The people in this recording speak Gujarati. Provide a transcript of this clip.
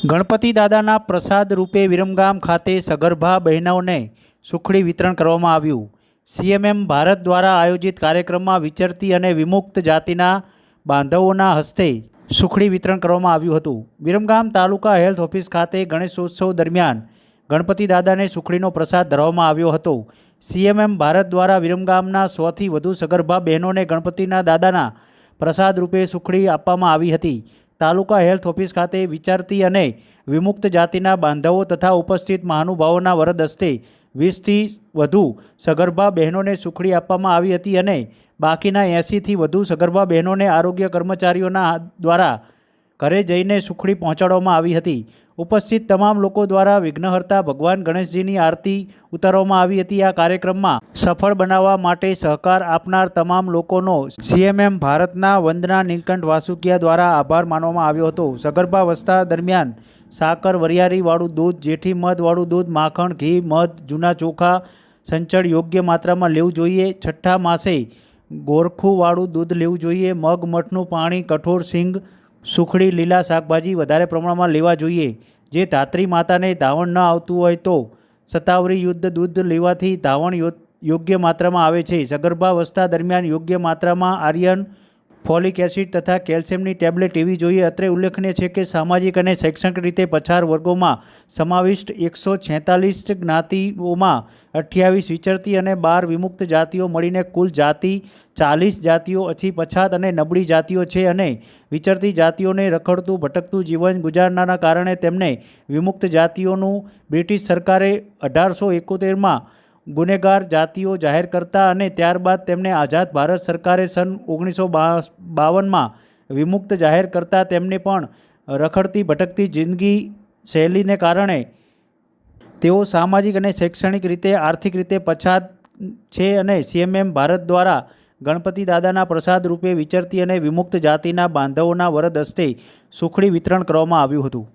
ગણપતિ દાદાના પ્રસાદ રૂપે વિરમગામ ખાતે સગર્ભા બહેનોને સુખડી વિતરણ કરવામાં આવ્યું. સીએમએમ ભારત દ્વારા આયોજિત કાર્યક્રમમાં વિચરતી અને વિમુક્ત જાતિના બાંધવોના હસ્તે સુખડી વિતરણ કરવામાં આવ્યું હતું. વિરમગામ તાલુકા હેલ્થ ઓફિસ ખાતે ગણેશોત્સવ દરમિયાન ગણપતિ દાદાને સુખડીનો પ્રસાદ ધરવામાં આવ્યો હતો. સીએમએમ ભારત દ્વારા વિરમગામના સોથી વધુ સગર્ભા બહેનોને ગણપતિના દાદાના પ્રસાદ રૂપે સુખડી આપવામાં આવી હતી. તાલુકા હેલ્થ ઓફિસ ખાતે વિચારતી અને વિમુક્ત જાતિના બાંધવો તથા ઉપસ્થિત મહાનુભાવોના વરદ હસ્તે વીસથી વધુ સગર્ભા બહેનોને સુખડી આપવામાં આવી હતી અને બાકીના એંસીથી વધુ સગર્ભા બહેનોને આરોગ્ય કર્મચારીઓના દ્વારા ઘરે જઈને સુખડી પહોંચાડવામાં આવી હતી. ઉપસ્થિત તમામ લોકો દ્વારા વિઘ્નહર્તા ભગવાન ગણેશજીની આરતી ઉતારવામાં આવી હતી. આ કાર્યક્રમમાં સફળ બનાવવા માટે સહકાર આપનાર તમામ લોકોનો સીએમએમ ભારતના વંદના નીલકંઠ વાસુકિયા દ્વારા આભાર માનવામાં આવ્યો હતો. સગર્ભાવસ્થા દરમિયાન સાકર વરિયાળીવાળું દૂધ, જેઠી મધવાળું દૂધ, માખણ, ઘી, મધ, જૂના ચોખા, સંચળ યોગ્ય માત્રામાં લેવું જોઈએ. છઠ્ઠા માસે ગોરખુંવાળું દૂધ લેવું જોઈએ. મગ, મઠનું પાણી, કઠોળ, સિંગ, સુખડી, લીલા શાકભાજી વધારે પ્રમાણમાં લેવા જોઈએ. જે ધાત્રી માતાને ધાવણ ન આવતું હોય તો સતાવરી યુદ્ધ દૂધ લેવાથી ધાવણ યોગ્ય માત્રામાં આવે છે. સગર્ભાવસ્થા દરમિયાન યોગ્ય માત્રામાં આર્યન ફોલિક એસિડ તથા કેલ્શિયમની ટેબ્લેટ એવી જોઈએ. અત્રે ઉલ્લેખનીય છે કે સામાજિક અને શૈક્ષણિક રીતે પછાર વર્ગોમાં સમાવિષ્ટ એકસો છેતાલીસ જ્ઞાતિઓમાં અઠ્યાવીસ વિચરતી અને બાર વિમુક્ત જાતિઓ મળીને કુલ જાતિ ચાલીસ જાતિઓ અછી પછાત અને નબળી જાતિઓ છે અને વિચરતી જાતિઓને રખડતું, ભટકતું જીવન ગુજારનારના કારણે તેમને વિમુક્ત જાતિઓનું બ્રિટિશ સરકારે અઢારસો એકોતેરમાં ગુનેગાર જાતિઓ જાહેર કરતા અને ત્યારબાદ તેમને આઝાદ ભારત સરકારે સન ઓગણીસો બાવનમાં વિમુક્ત જાહેર કરતા તેમને પણ રખડતી ભટકતી જિંદગી શૈલીને કારણે તેઓ સામાજિક અને શૈક્ષણિક રીતે, આર્થિક રીતે પછાત છે અને સીએમએમ ભારત દ્વારા ગણપતિ દાદાના પ્રસાદ રૂપે વિચરતી અને વિમુક્ત જાતિના બાંધવોના વરદ હસ્તે સુખડી વિતરણ કરવામાં આવ્યું હતું.